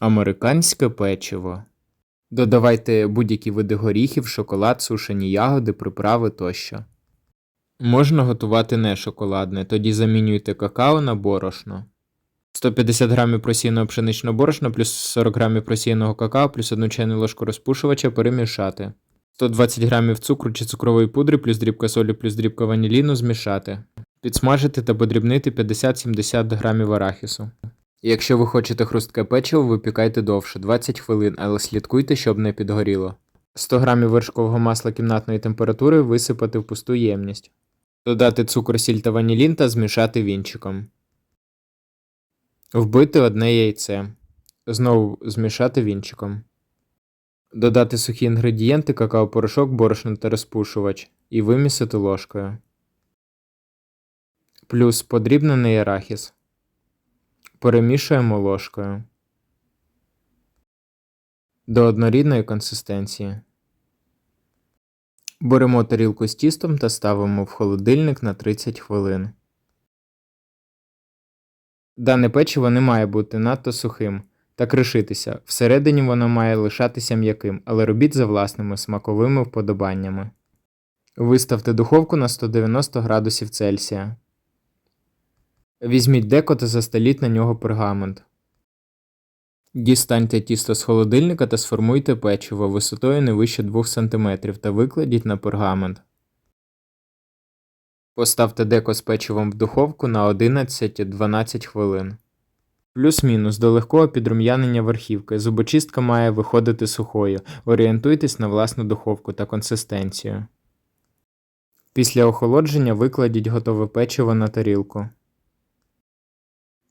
Американське печиво. Додавайте будь-які види горіхів, шоколад, сушені ягоди, приправи тощо. Можна готувати не шоколадне, тоді замінюйте какао на борошно. 150 грамів просіяного пшеничного борошна плюс 40 грамів просіяного какао плюс 1 чайну ложку розпушувача перемішати. 120 грамів цукру чи цукрової пудри плюс дрібка солі плюс дрібка ваніліну змішати. Підсмажити та подрібнити 50-70 грамів арахісу. Якщо ви хочете хрустке печиво, випікайте довше 20 хвилин, але слідкуйте, щоб не підгоріло. 100 грамів вершкового масла кімнатної температури висипати в пусту ємність. Додати цукор, сіль та ванілін та змішати вінчиком. Вбити одне яйце. Знову змішати вінчиком. Додати сухі інгредієнти, какао-порошок, борошно та розпушувач і вимісити ложкою. Плюс подрібнений арахіс. Перемішуємо ложкою до однорідної консистенції. Беремо тарілку з тістом та ставимо в холодильник на 30 хвилин. Дане печиво не має бути надто сухим та кришитися. Всередині воно має лишатися м'яким, але робіть за власними смаковими вподобаннями. Виставте духовку на 190 градусів Цельсія. Візьміть деко та застеліть на нього пергамент. Дістаньте тісто з холодильника та сформуйте печиво висотою не вище 2 см та викладіть на пергамент. Поставте деко з печивом в духовку на 11-12 хвилин. Плюс-мінус до легкого підрум'янення верхівки. Зубочистка має виходити сухою. Орієнтуйтесь на власну духовку та консистенцію. Після охолодження викладіть готове печиво на тарілку.